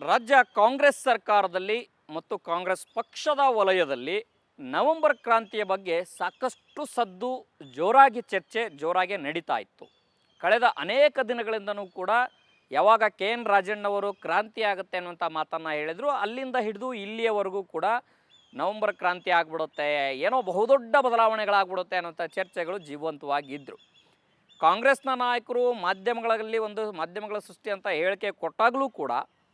ರಾಜ್ಯ ಕಾಂಗ್ರೆಸ್ ಸರ್ಕಾರದಲ್ಲಿ ಮತ್ತು ಕಾಂಗ್ರೆಸ್ ಪಕ್ಷದ ವಲಯದಲ್ಲಿ ನವೆಂಬರ್ ಕ್ರಾಂತಿಯ ಬಗ್ಗೆ ಸಾಕಷ್ಟು ಸದ್ದು, ಜೋರಾಗಿ ಚರ್ಚೆ, ಜೋರಾಗಿ ನಡೀತಾ ಇತ್ತು. ಕಳೆದ ಅನೇಕ ದಿನಗಳಿಂದನೂ ಕೂಡ ಯಾವಾಗ ಕೆ ಎನ್ ರಾಜಣ್ಣವರು ಕ್ರಾಂತಿ ಆಗುತ್ತೆ ಅನ್ನುವಂಥ ಮಾತನ್ನು ಹೇಳಿದರು. ಅಲ್ಲಿಂದ ಹಿಡಿದು ಇಲ್ಲಿಯವರೆಗೂ ಕೂಡ ನವೆಂಬರ್ ಕ್ರಾಂತಿ ಆಗ್ಬಿಡುತ್ತೆ, ಏನೋ ಬಹುದೊಡ್ಡ ಬದಲಾವಣೆಗಳಾಗ್ಬಿಡುತ್ತೆ ಅನ್ನೋಂಥ ಚರ್ಚೆಗಳು ಜೀವಂತವಾಗಿದ್ದರು ಕಾಂಗ್ರೆಸ್ನ ನಾಯಕರು ಮಾಧ್ಯಮಗಳಲ್ಲಿ ಒಂದು ಮಾಧ್ಯಮಗಳ ಸೃಷ್ಟಿ ಅಂತ ಹೇಳಿಕೆ ಕೊಟ್ಟಾಗಲೂ ಕೂಡ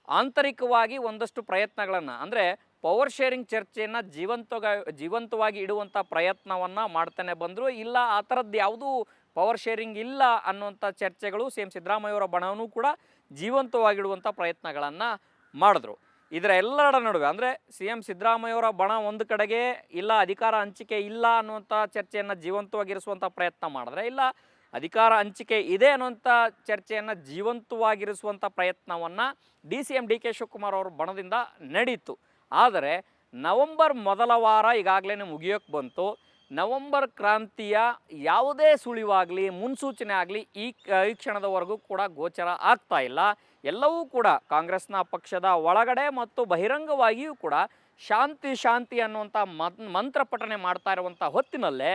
ಆಂತರಿಕವಾಗಿ ಒಂದಷ್ಟು ಪ್ರಯತ್ನಗಳನ್ನು, ಅಂದರೆ ಪವರ್ ಶೇರಿಂಗ್ ಚರ್ಚೆಯನ್ನು ಜೀವಂತಗ, ಜೀವಂತವಾಗಿ ಇಡುವಂಥ ಪ್ರಯತ್ನವನ್ನು ಮಾಡ್ತಾನೆ ಬಂದರು, ಇಲ್ಲ ಆ ಥರದ್ದು ಯಾವುದೂ ಪವರ್ ಶೇರಿಂಗ್ ಇಲ್ಲ ಅನ್ನುವಂಥ ಚರ್ಚೆಗಳು ಸಿ ಎಂ ಸಿದ್ದರಾಮಯ್ಯವರ ಬಣವೂ ಕೂಡ ಜೀವಂತವಾಗಿಡುವಂಥ ಪ್ರಯತ್ನಗಳನ್ನು ಮಾಡಿದ್ರು. ಇದರ ಎಲ್ಲರ ನಡುವೆ, ಅಂದರೆ ಸಿ ಎಂ ಸಿದ್ದರಾಮಯ್ಯವರ ಬಣ ಒಂದು ಕಡೆಗೆ ಇಲ್ಲ, ಅಧಿಕಾರ ಹಂಚಿಕೆ ಇಲ್ಲ ಅನ್ನುವಂಥ ಚರ್ಚೆಯನ್ನು ಜೀವಂತವಾಗಿರಿಸುವಂಥ ಪ್ರಯತ್ನ ಮಾಡಿದ್ರೆ, ಇಲ್ಲ ಅಧಿಕಾರ ಹಂಚಿಕೆ ಇದೆ ಅನ್ನುವಂಥ ಚರ್ಚೆಯನ್ನು ಜೀವಂತವಾಗಿರಿಸುವಂಥ ಪ್ರಯತ್ನವನ್ನು D C M D K Shivakumar ಅವರು ಬಣದಿಂದ ನಡೀತು. ಆದರೆ ನವಂಬರ್ ಮೊದಲ ವಾರ ಈಗಾಗಲೇ ಮುಗಿಯೋಕ್ಕೆ ಬಂತು. ನವಂಬರ್ ಕ್ರಾಂತಿಯ ಯಾವುದೇ ಸುಳಿವಾಗಲಿ, ಮುನ್ಸೂಚನೆ ಆಗಲಿ ಈ ಕ್ಷಣದವರೆಗೂ ಕೂಡ ಗೋಚರ ಆಗ್ತಾ ಇಲ್ಲ. ಎಲ್ಲವೂ ಕೂಡ ಕಾಂಗ್ರೆಸ್ನ ಪಕ್ಷದ ಒಳಗಡೆ ಮತ್ತು ಬಹಿರಂಗವಾಗಿಯೂ ಕೂಡ ಶಾಂತಿ ಶಾಂತಿ ಅನ್ನುವಂಥ ಮಂತ್ರ ಪಠನೆ ಮಾಡ್ತಾ ಇರುವಂಥ ಹೊತ್ತಿನಲ್ಲೇ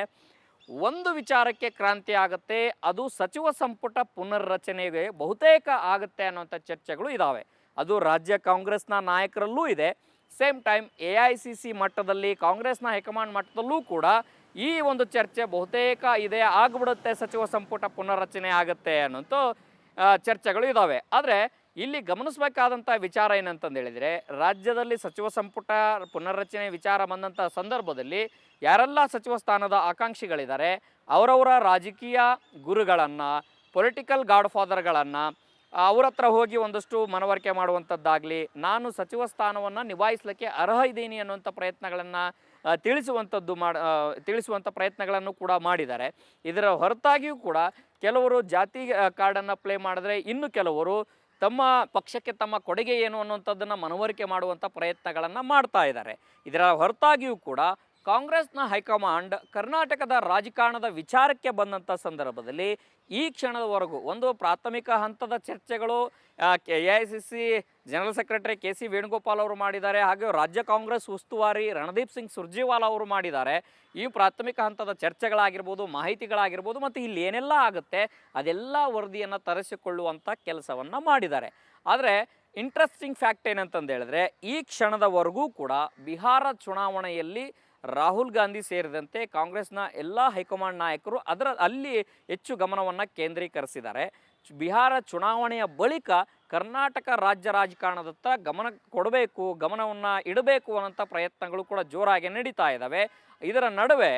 ಒಂದು ವಿಚಾರಕ್ಕೆ ಕ್ರಾಂತಿ ಆಗುತ್ತೆ, ಅದು ಸಚಿವ ಸಂಪುಟ ಪುನರ್ರಚನೆಗೆ ಬಹುತೇಕ ಆಗುತ್ತೆ ಅನ್ನುವಂಥ ಚರ್ಚೆಗಳು ಇದ್ದಾವೆ ಅದು ರಾಜ್ಯ ಕಾಂಗ್ರೆಸ್ನ ನಾಯಕರಲ್ಲೂ ಇದೆ. Same time A I C C ಮಟ್ಟದಲ್ಲಿ, ಕಾಂಗ್ರೆಸ್ನ ಹೈಕಮಾಂಡ್ ಮಟ್ಟದಲ್ಲೂ ಕೂಡ ಈ ಒಂದು ಚರ್ಚೆ ಬಹುತೇಕ ಇದೆ ಆಗ್ಬಿಡುತ್ತೆ, ಸಚಿವ ಸಂಪುಟ ಪುನರ್ರಚನೆ ಆಗುತ್ತೆ ಅನ್ನೋಂಥ ಚರ್ಚೆಗಳು ಇದ್ದಾವೆ ಆದರೆ ಇಲ್ಲಿ ಗಮನಿಸಬೇಕಾದಂಥ ವಿಚಾರ ಏನಂತಂದು ಹೇಳಿದರೆ, ರಾಜ್ಯದಲ್ಲಿ ಸಚಿವ ಸಂಪುಟ ಪುನರ್ರಚನೆ ವಿಚಾರ ಬಂದಂಥ ಸಂದರ್ಭದಲ್ಲಿ ಯಾರೆಲ್ಲ ಸಚಿವ ಸ್ಥಾನದ ಆಕಾಂಕ್ಷಿಗಳಿದ್ದಾರೆ, ಅವರವರ ರಾಜಕೀಯ ಗುರುಗಳನ್ನು ಪೊಲಿಟಿಕಲ್ ಗಾಡ್ ಫಾದರ್ಗಳನ್ನು ಅವ್ರ ಹತ್ರ ಹೋಗಿ ಒಂದಷ್ಟು ಮನವರಿಕೆ ಮಾಡುವಂಥದ್ದಾಗಲಿ, ನಾನು ಸಚಿವ ಸ್ಥಾನವನ್ನು ನಿಭಾಯಿಸಲಿಕ್ಕೆ ಅರ್ಹ ಇದ್ದೀನಿ ಅನ್ನುವಂಥ ಪ್ರಯತ್ನಗಳನ್ನು ತಿಳಿಸುವಂಥದ್ದು ಮಾಡ ತಿಳಿಸುವಂಥ ಪ್ರಯತ್ನಗಳನ್ನು ಕೂಡ ಮಾಡಿದ್ದಾರೆ. ಇದರ ಹೊರತಾಗಿಯೂ ಕೂಡ ಕೆಲವರು ಜಾತಿ ಕಾರ್ಡನ್ನು ಪ್ಲೇ ಮಾಡಿದ್ರೆ ಇನ್ನು ಕೆಲವರು ತಮ್ಮ ಪಕ್ಷಕ್ಕೆ ತಮ್ಮ ಕೊಡುಗೆ ಏನು ಅನ್ನುವಂಥದ್ದನ್ನು ಮನವರಿಕೆ ಮಾಡುವಂಥ ಪ್ರಯತ್ನಗಳನ್ನು ಮಾಡ್ತಾ ಇದ್ದಾರೆ. ಇದರ ಹೊರತಾಗಿಯೂ ಕೂಡ ಕಾಂಗ್ರೆಸ್ನ ಹೈಕಮಾಂಡ್ ಕರ್ನಾಟಕದ ರಾಜಕಾರಣದ ವಿಚಾರಕ್ಕೆ ಬಂದಂಥ ಸಂದರ್ಭದಲ್ಲಿ ಈ ಕ್ಷಣದವರೆಗೂ ಒಂದು ಪ್ರಾಥಮಿಕ ಹಂತದ ಚರ್ಚೆಗಳು A I C C general secretary K C Venugopal ಅವರು ಮಾಡಿದ್ದಾರೆ, ಹಾಗೆ ರಾಜ್ಯ ಕಾಂಗ್ರೆಸ್ ಉಸ್ತುವಾರಿ ರಣದೀಪ್ ಸಿಂಗ್ ಸುರ್ಜೇವಾಲಾ ಅವರು ಮಾಡಿದ್ದಾರೆ. ಈ ಪ್ರಾಥಮಿಕ ಹಂತದ ಚರ್ಚೆಗಳಾಗಿರ್ಬೋದು, ಮಾಹಿತಿಗಳಾಗಿರ್ಬೋದು, ಮತ್ತು ಇಲ್ಲಿ ಏನೆಲ್ಲ ಆಗುತ್ತೆ, ಅದೆಲ್ಲ ವರದಿಯನ್ನು ತರಿಸಿಕೊಳ್ಳುವಂಥ ಕೆಲಸವನ್ನು ಮಾಡಿದ್ದಾರೆ. ಆದರೆ ಇಂಟ್ರೆಸ್ಟಿಂಗ್ ಫ್ಯಾಕ್ಟ್ ಏನಂತಂದು ಹೇಳಿದ್ರೆ ಈ ಕ್ಷಣದವರೆಗೂ ಕೂಡ ಬಿಹಾರ ಚುನಾವಣೆಯಲ್ಲಿ ರಾಹುಲ್ ಗಾಂಧಿ ಸೇರಿದಂತೆ ಕಾಂಗ್ರೆಸ್ನ ಎಲ್ಲ ಹೈಕಮಾಂಡ್ ನಾಯಕರು ಅದರ ಅಲ್ಲಿ ಹೆಚ್ಚು ಗಮನವನ್ನು ಕೇಂದ್ರೀಕರಿಸಿದ್ದಾರೆ. ಬಿಹಾರ ಚುನಾವಣೆಯ ಬಳಿಕ ಕರ್ನಾಟಕ ರಾಜ್ಯ ರಾಜಕಾರಣದತ್ತ ಗಮನ ಕೊಡಬೇಕು, ಗಮನವನ್ನು ಇಡಬೇಕು ಅನ್ನೋಂಥ ಪ್ರಯತ್ನಗಳು ಕೂಡ ಜೋರಾಗಿ ನಡೀತಾ ಇದ್ದಾವೆ ಇದರ ನಡುವೆ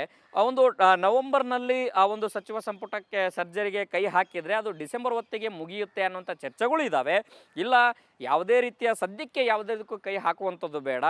ಒಂದು ನವೆಂಬರ್ನಲ್ಲಿ ಆ ಒಂದು ಸಚಿವ ಸಂಪುಟಕ್ಕೆ ಸರ್ಜರಿಗೆ ಕೈ ಹಾಕಿದರೆ ಅದು ಡಿಸೆಂಬರ್ ಹೊತ್ತಿಗೆ ಮುಗಿಯುತ್ತೆ ಅನ್ನುವಂಥ ಚರ್ಚೆಗಳು ಇದ್ದಾವೆ ಇಲ್ಲ, ಯಾವುದೇ ರೀತಿಯ ಸದ್ಯಕ್ಕೆ ಯಾವುದಕ್ಕೂ ಕೈ ಹಾಕುವಂಥದ್ದು ಬೇಡ.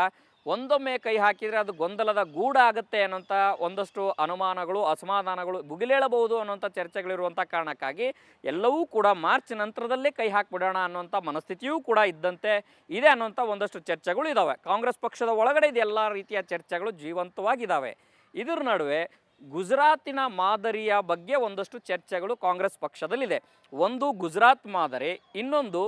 ಒಂದೊಮ್ಮೆ ಕೈ ಹಾಕಿದರೆ ಅದು ಗೊಂದಲದ ಗೂಡಾಗುತ್ತೆ ಅನ್ನೋಂಥ ಒಂದಷ್ಟು ಅನುಮಾನಗಳು, ಅಸಮಾಧಾನಗಳು ಭುಗಿಲೇಳಬಹುದು ಅನ್ನೋಂಥ ಚರ್ಚೆಗಳಿರುವಂಥ ಕಾರಣಕ್ಕಾಗಿ ಎಲ್ಲವೂ ಕೂಡ ಮಾರ್ಚ್ ನಂತರದಲ್ಲೇ ಕೈ ಹಾಕಿಬಿಡೋಣ ಅನ್ನೋಂಥ ಮನಸ್ಥಿತಿಯೂ ಕೂಡ ಇದ್ದಂತೆ ಇದೆ ಅನ್ನೋಂಥ ಒಂದಷ್ಟು ಚರ್ಚೆಗಳು ಇದ್ದಾವೆ ಕಾಂಗ್ರೆಸ್ ಪಕ್ಷದ ಒಳಗಡೆ ಇದೆಲ್ಲ ರೀತಿಯ ಚರ್ಚೆಗಳು ಜೀವಂತವಾಗಿದ್ದಾವೆ ಇದರ ನಡುವೆ ಗುಜರಾತಿನ ಮಾದರಿಯ ಬಗ್ಗೆ ಒಂದಷ್ಟು ಚರ್ಚೆಗಳು ಕಾಂಗ್ರೆಸ್ ಪಕ್ಷದಲ್ಲಿದೆ. ಒಂದು ಗುಜರಾತ್ ಮಾದರಿ, ಇನ್ನೊಂದು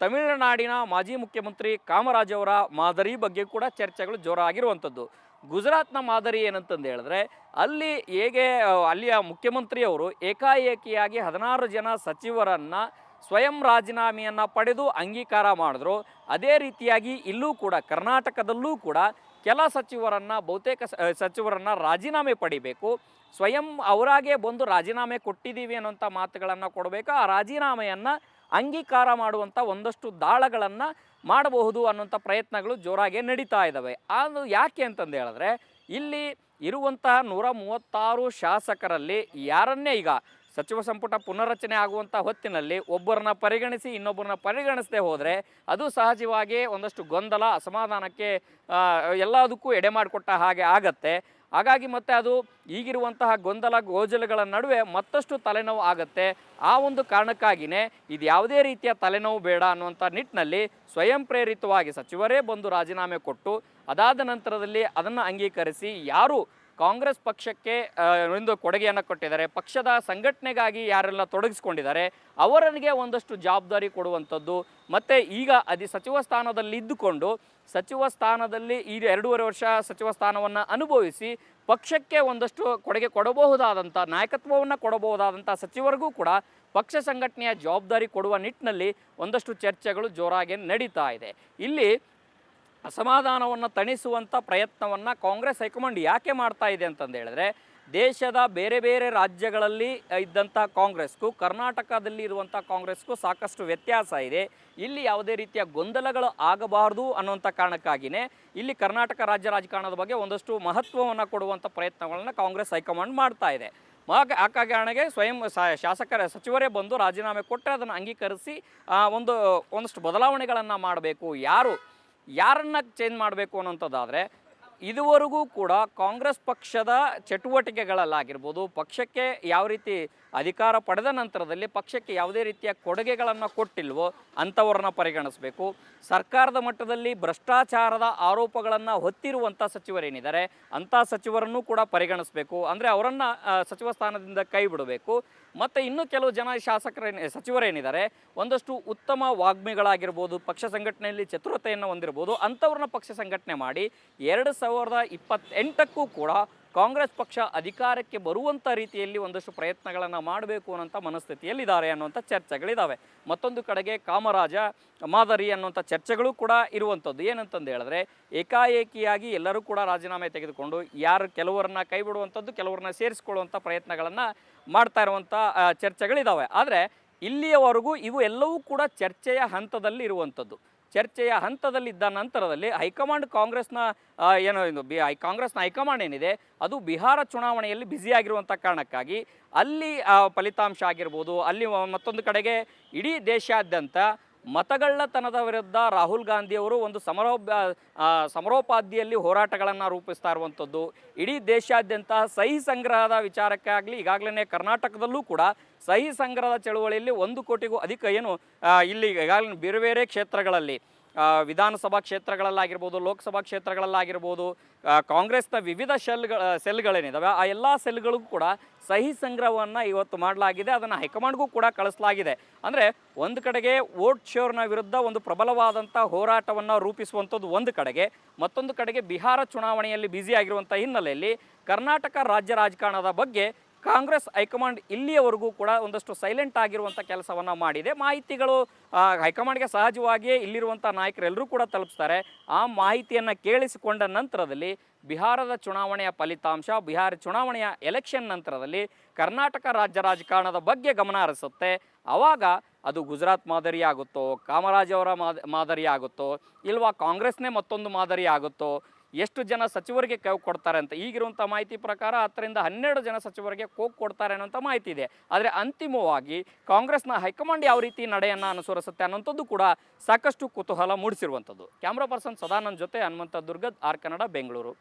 ತಮಿಳುನಾಡಿನ ಮಾಜಿ ಮುಖ್ಯಮಂತ್ರಿ ಕಾಮರಾಜ್ ಅವರ ಮಾದರಿ ಬಗ್ಗೆ ಕೂಡ ಚರ್ಚೆಗಳು ಜೋರಾಗಿರುವಂಥದ್ದು. ಗುಜರಾತ್ನ ಮಾದರಿ ಏನಂತಂದು ಹೇಳಿದ್ರೆ, ಅಲ್ಲಿ ಹೇಗೆ, ಅಲ್ಲಿಯ ಮುಖ್ಯಮಂತ್ರಿಯವರು ಏಕಾಏಕಿಯಾಗಿ ಹದಿನಾರು ಜನ ಸಚಿವರನ್ನು ಸ್ವಯಂ ರಾಜೀನಾಮೆಯನ್ನು ಪಡೆದು ಅಂಗೀಕಾರ ಮಾಡಿದ್ರು. ಅದೇ ರೀತಿಯಾಗಿ ಇಲ್ಲೂ ಕೂಡ, ಕರ್ನಾಟಕದಲ್ಲೂ ಕೂಡ ಕೆಲ ಸಚಿವರನ್ನು, ಬಹುತೇಕ ಸಚಿವರನ್ನು ರಾಜೀನಾಮೆ ಪಡಿಬೇಕು. ಸ್ವಯಂ ಅವರಾಗೇ ಬಂದು ರಾಜೀನಾಮೆ ಕೊಟ್ಟಿದ್ದೀವಿ ಅನ್ನೋಂಥ ಮಾತುಗಳನ್ನು ಕೊಡಬೇಕು. ಆ ರಾಜೀನಾಮೆಯನ್ನು ಅಂಗೀಕಾರ ಮಾಡುವಂಥ ಒಂದಷ್ಟು ದಾಳಗಳನ್ನು ಮಾಡಬಹುದು ಅನ್ನುವಂಥ ಪ್ರಯತ್ನಗಳು ಜೋರಾಗಿ ನಡೀತಾ ಇದ್ದಾವೆ ಅದು ಯಾಕೆ ಅಂತಂದು ಹೇಳಿದ್ರೆ, ಇಲ್ಲಿ ಇರುವಂತಹ ನೂರ ಮೂವತ್ತಾರು ಶಾಸಕರಲ್ಲಿ ಯಾರನ್ನೇ ಈಗ ಸಚಿವ ಸಂಪುಟ ಪುನರ್ರಚನೆ ಆಗುವಂಥ ಹೊತ್ತಿನಲ್ಲಿ ಒಬ್ಬರನ್ನ ಪರಿಗಣಿಸಿ ಇನ್ನೊಬ್ಬರನ್ನ ಪರಿಗಣಿಸದೆ ಹೋದರೆ ಅದು ಸಹಜವಾಗಿ ಒಂದಷ್ಟು ಗೊಂದಲ, ಅಸಮಾಧಾನಕ್ಕೆ ಎಲ್ಲದಕ್ಕೂ ಎಡೆ ಮಾಡಿಕೊಟ್ಟ ಹಾಗೆ ಆಗತ್ತೆ. ಹಾಗಾಗಿ ಮತ್ತೆ ಅದು ಈಗಿರುವಂತಹ ಗೊಂದಲ ಗೋಜಲುಗಳ ನಡುವೆ ಮತ್ತಷ್ಟು ತಲೆನೋವು ಆಗುತ್ತೆ. ಆ ಒಂದು ಕಾರಣಕ್ಕಾಗಿಯೇ ಇದು ಯಾವುದೇ ರೀತಿಯ ತಲೆನೋವು ಬೇಡ ಅನ್ನುವಂಥ ನಿಟ್ಟಿನಲ್ಲಿ ಸ್ವಯಂ ಪ್ರೇರಿತವಾಗಿ ಸಚಿವರೇ ಬಂದು ರಾಜೀನಾಮೆ ಕೊಟ್ಟು ಅದಾದ ನಂತರದಲ್ಲಿ ಅದನ್ನು ಅಂಗೀಕರಿಸಿ ಯಾರು ಕಾಂಗ್ರೆಸ್ ಪಕ್ಷಕ್ಕೆ ಒಂದು ಕೊಡುಗೆಯನ್ನು ಕೊಟ್ಟಿದ್ದಾರೆ. ಪಕ್ಷದ ಸಂಘಟನೆಗಾಗಿ ಯಾರೆಲ್ಲ ತೊಡಗಿಸ್ಕೊಂಡಿದ್ದಾರೆ, ಅವರಿಗೆ ಒಂದಷ್ಟು ಜವಾಬ್ದಾರಿ ಕೊಡುವಂಥದ್ದು. ಮತ್ತು ಈಗ ಅದಿ ಸಚಿವ ಸ್ಥಾನದಲ್ಲಿ ಇದ್ದುಕೊಂಡು, ಸಚಿವ ಸ್ಥಾನದಲ್ಲಿ ಈ ಎರಡೂವರೆ ವರ್ಷ ಸಚಿವ ಸ್ಥಾನವನ್ನು ಅನುಭವಿಸಿ, ಪಕ್ಷಕ್ಕೆ ಒಂದಷ್ಟು ಕೊಡುಗೆ ಕೊಡಬಹುದಾದಂಥ, ನಾಯಕತ್ವವನ್ನು ಕೊಡಬಹುದಾದಂಥ ಸಚಿವರಿಗೂ ಕೂಡ ಪಕ್ಷ ಸಂಘಟನೆಯ ಜವಾಬ್ದಾರಿ ಕೊಡುವ ನಿಟ್ಟಿನಲ್ಲಿ ಒಂದಷ್ಟು ಚರ್ಚೆಗಳು ಜೋರಾಗಿ ನಡೀತಾ ಇದೆ. ಇಲ್ಲಿ ಅಸಮಾಧಾನವನ್ನು ತಣಿಸುವಂಥ ಪ್ರಯತ್ನವನ್ನು ಕಾಂಗ್ರೆಸ್ ಹೈಕಮಾಂಡ್ ಯಾಕೆ ಮಾಡ್ತಾ ಇದೆ ಅಂತಂದು ದೇಶದ ಬೇರೆ ಬೇರೆ ರಾಜ್ಯಗಳಲ್ಲಿ ಇದ್ದಂಥ ಕಾಂಗ್ರೆಸ್ಗೂ, ಕರ್ನಾಟಕದಲ್ಲಿ ಇರುವಂಥ ಕಾಂಗ್ರೆಸ್ಗೂ ಸಾಕಷ್ಟು ವ್ಯತ್ಯಾಸ ಇದೆ. ಇಲ್ಲಿ ಯಾವುದೇ ರೀತಿಯ ಗೊಂದಲಗಳು ಆಗಬಾರ್ದು ಅನ್ನುವಂಥ ಕಾರಣಕ್ಕಾಗಿಯೇ ಇಲ್ಲಿ ಕರ್ನಾಟಕ ರಾಜ್ಯ ರಾಜಕಾರಣದ ಬಗ್ಗೆ ಒಂದಷ್ಟು ಮಹತ್ವವನ್ನು ಕೊಡುವಂಥ ಪ್ರಯತ್ನಗಳನ್ನು ಕಾಂಗ್ರೆಸ್ ಹೈಕಮಾಂಡ್ ಮಾಡ್ತಾ ಇದೆ. ಆ ಕಾರಣಕ್ಕೆ ಸ್ವಯಂ ಶಾಸಕರ ಸಚಿವರೇ ಬಂದು ರಾಜೀನಾಮೆ ಕೊಟ್ಟರೆ ಅದನ್ನು ಅಂಗೀಕರಿಸಿ ಒಂದು, ಒಂದಷ್ಟು ಬದಲಾವಣೆಗಳನ್ನು ಮಾಡಬೇಕು. ಯಾರು ಯಾರನ್ನ ಚೇಂಜ್ ಮಾಡಬೇಕು ಅನ್ನೋಂಥದ್ದಾದರೆ ಇದುವರೆಗೂ ಕೂಡ ಕಾಂಗ್ರೆಸ್ ಪಕ್ಷದ ಚಟುವಟಿಕೆಗಳಲ್ಲಾಗಿರ್ಬೋದು ಪಕ್ಷಕ್ಕೆ ಯಾವ ರೀತಿ ಅಧಿಕಾರ ಪಡೆದ ನಂತರದಲ್ಲಿ ಪಕ್ಷಕ್ಕೆ ಯಾವುದೇ ರೀತಿಯ ಕೊಡುಗೆಗಳನ್ನು ಕೊಟ್ಟಿಲ್ವೋ ಅಂಥವ್ರನ್ನ ಪರಿಗಣಿಸಬೇಕು. ಸರ್ಕಾರದ ಮಟ್ಟದಲ್ಲಿ ಭ್ರಷ್ಟಾಚಾರದ ಆರೋಪಗಳನ್ನು ಹೊತ್ತಿರುವಂಥ ಸಚಿವರೇನಿದ್ದಾರೆ ಅಂಥ ಸಚಿವರನ್ನು ಕೂಡ ಪರಿಗಣಿಸಬೇಕು. ಅಂದರೆ ಅವರನ್ನು ಸಚಿವ ಸ್ಥಾನದಿಂದ ಕೈ ಬಿಡಬೇಕು. ಮತ್ತು ಇನ್ನೂ ಕೆಲವು ಜನ ಶಾಸಕರೇನು ಸಚಿವರೇನಿದ್ದಾರೆ, ಒಂದಷ್ಟು ಉತ್ತಮ ವಾಗ್ಮಿಗಳಾಗಿರ್ಬೋದು, ಪಕ್ಷ ಸಂಘಟನೆಯಲ್ಲಿ ಚತುರತೆಯನ್ನು ಹೊಂದಿರ್ಬೋದು, ಅಂಥವ್ರನ್ನ ಪಕ್ಷ ಸಂಘಟನೆ ಮಾಡಿ ಎರಡು ಸಾವಿರದ ಇಪ್ಪತ್ತೆಂಟಕ್ಕೂ ಕೂಡ ಕಾಂಗ್ರೆಸ್ ಪಕ್ಷ ಅಧಿಕಾರಕ್ಕೆ ಬರುವಂಥ ರೀತಿಯಲ್ಲಿ ಒಂದಷ್ಟು ಪ್ರಯತ್ನಗಳನ್ನು ಮಾಡಬೇಕು ಅನ್ನೋಂಥ ಮನಸ್ಥಿತಿಯಲ್ಲಿದ್ದಾರೆ ಅನ್ನುವಂಥ ಚರ್ಚೆಗಳಿದ್ದಾವೆ ಮತ್ತೊಂದು ಕಡೆಗೆ ಕಾಮರಾಜ, ಮಾದರಿ ಅನ್ನುವಂಥ ಚರ್ಚೆಗಳು ಕೂಡ ಇರುವಂಥದ್ದು ಏನಂತಂದು ಹೇಳಿದ್ರೆ, ಏಕಾಏಕಿಯಾಗಿ ಎಲ್ಲರೂ ಕೂಡ ರಾಜೀನಾಮೆ ತೆಗೆದುಕೊಂಡು ಯಾರು ಕೆಲವರನ್ನ ಕೈ ಬಿಡುವಂಥದ್ದು ಕೆಲವರನ್ನ ಸೇರಿಸ್ಕೊಳ್ಳುವಂಥ ಪ್ರಯತ್ನಗಳನ್ನು ಮಾಡ್ತಾ ಇರುವಂಥ ಚರ್ಚೆಗಳಿದ್ದಾವೆ ಆದರೆ ಇಲ್ಲಿಯವರೆಗೂ ಇವು ಎಲ್ಲವೂ ಕೂಡ ಚರ್ಚೆಯ ಹಂತದಲ್ಲಿ ಇರುವಂಥದ್ದು ಚರ್ಚೆಯ ಹಂತದಲ್ಲಿದ್ದ ನಂತರದಲ್ಲಿ ಹೈಕಮಾಂಡ್ ಕಾಂಗ್ರೆಸ್ನ ಏನೋ ಇದು, ಬಿ, ಹೈ, ಕಾಂಗ್ರೆಸ್ನ ಹೈಕಮಾಂಡ್ ಏನಿದೆ, ಅದು ಬಿಹಾರ ಚುನಾವಣೆಯಲ್ಲಿ ಬ್ಯುಸಿಯಾಗಿರುವಂಥ ಕಾರಣಕ್ಕಾಗಿ ಅಲ್ಲಿ ಫಲಿತಾಂಶ ಆಗಿರ್ಬೋದು, ಅಲ್ಲಿ ಮತ್ತೊಂದು ಕಡೆಗೆ ಇಡೀ ದೇಶಾದ್ಯಂತ ಮತಗಳ್ಳತನದ ವಿರುದ್ಧ ರಾಹುಲ್ ಗಾಂಧಿಯವರು ಒಂದು ಸಮರೋಪ ಸಮರೋಪಾದಿಯಲ್ಲಿ ಹೋರಾಟಗಳನ್ನು ರೂಪಿಸ್ತಾ ಇರುವಂಥದ್ದು. ಇಡೀ ದೇಶಾದ್ಯಂತ ಸಹಿ ಸಂಗ್ರಹದ ವಿಚಾರಕ್ಕಾಗಲಿ ಈಗಾಗಲೇ ಕರ್ನಾಟಕದಲ್ಲೂ ಕೂಡ ಸಹಿ ಸಂಗ್ರಹದ ಚಳುವಳಿಯಲ್ಲಿ ಒಂದು ಕೋಟಿಗೂ ಅಧಿಕ ಏನು ಇಲ್ಲಿ ಈಗಾಗಲೇ ಬೇರೆ ಬೇರೆ ಕ್ಷೇತ್ರಗಳಲ್ಲಿ ವಿಧಾನಸಭಾ ಕ್ಷೇತ್ರಗಳಲ್ಲಾಗಿರ್ಬೋದು, ಲೋಕಸಭಾ ಕ್ಷೇತ್ರಗಳಲ್ಲಾಗಿರ್ಬೋದು ಕಾಂಗ್ರೆಸ್ನ ವಿವಿಧ ಶೆಲ್ಗಳ ಸೆಲ್ಗಳೇನಿದ್ದಾವೆ ಆ ಎಲ್ಲ ಸೆಲ್ಗಳಿಗೂ ಕೂಡ ಸಹಿ ಸಂಗ್ರಹವನ್ನು ಇವತ್ತು ಮಾಡಲಾಗಿದೆ, ಅದನ್ನು ಹೈಕಮಾಂಡ್ಗೂ ಕೂಡ ಕಳಿಸಲಾಗಿದೆ. ಅಂದರೆ ಒಂದು ಕಡೆಗೆ ವೋಟ್ ಶೋರ್ನ ವಿರುದ್ಧ ಒಂದು ಪ್ರಬಲವಾದಂಥ ಹೋರಾಟವನ್ನು ರೂಪಿಸುವಂಥದ್ದು ಒಂದು ಕಡೆಗೆ, ಮತ್ತೊಂದು ಕಡೆಗೆ ಬಿಹಾರ ಚುನಾವಣೆಯಲ್ಲಿ ಬ್ಯುಸಿ ಆಗಿರುವಂಥ ಹಿನ್ನೆಲೆಯಲ್ಲಿ ಕರ್ನಾಟಕ ರಾಜ್ಯ ರಾಜಕಾರಣದ ಬಗ್ಗೆ ಕಾಂಗ್ರೆಸ್ ಹೈಕಮಾಂಡ್ ಇಲ್ಲಿಯವರೆಗೂ ಕೂಡ ಒಂದಷ್ಟು ಸೈಲೆಂಟ್ ಆಗಿರುವಂಥ ಕೆಲಸವನ್ನು ಮಾಡಿದೆ. ಮಾಹಿತಿಗಳು ಹೈಕಮಾಂಡ್ಗೆ ಸಹಜವಾಗಿಯೇ ಇಲ್ಲಿರುವಂಥ ನಾಯಕರೆಲ್ಲರೂ ಕೂಡ ತಲುಪಿಸ್ತಾರೆ. ಆ ಮಾಹಿತಿಯನ್ನು ಕೇಳಿಸಿಕೊಂಡ ನಂತರದಲ್ಲಿ ಬಿಹಾರದ ಚುನಾವಣೆಯ ಫಲಿತಾಂಶ, ಬಿಹಾರ ಚುನಾವಣೆಯ ಎಲೆಕ್ಷನ್ ನಂತರದಲ್ಲಿ ಕರ್ನಾಟಕ ರಾಜ್ಯ ರಾಜಕಾರಣದ ಬಗ್ಗೆ ಗಮನ ಹರಿಸುತ್ತೆ. ಆವಾಗ ಅದು ಗುಜರಾತ್ ಮಾದರಿ ಆಗುತ್ತೋ, ಕಾಮರಾಜ್ ಅವರ ಮಾದ, ಮಾದರಿ ಆಗುತ್ತೋ, ಇಲ್ವಾ ಕಾಂಗ್ರೆಸ್ನೇ ಮತ್ತೊಂದು ಮಾದರಿ ಆಗುತ್ತೋ ಎಷ್ಟು ಜನ ಸಚಿವರಿಗೆ ಕೋಕ್ ಕೊಡ್ತಾರೆ ಅಂತ ಈಗಿರುವಂಥ ಮಾಹಿತಿ ಪ್ರಕಾರ ಹತ್ತರಿಂದ ಹನ್ನೆರಡು ಜನ ಸಚಿವರಿಗೆ ಕೋಕ್ ಕೊಡ್ತಾರೆ ಅನ್ನೋಂಥ ಮಾಹಿತಿ ಇದೆ. ಆದರೆ ಅಂತಿಮವಾಗಿ ಕಾಂಗ್ರೆಸ್ನ ಹೈಕಮಾಂಡ್ ಯಾವ ರೀತಿ ನಡೆಯನ್ನು ಅನುಸರಿಸುತ್ತೆ ಅನ್ನೋಂಥದ್ದು ಕೂಡ ಸಾಕಷ್ಟು ಕುತೂಹಲ ಮೂಡಿಸಿರುವಂಥದ್ದು. ಕ್ಯಾಮ್ರಾ ಪರ್ಸನ್ ಸದಾನಂದ್ ಜೊತೆ ಹನುಮಂತ ದುರ್ಗದ್, ಆರ್ ಕನ್ನಡ, ಬೆಂಗಳೂರು.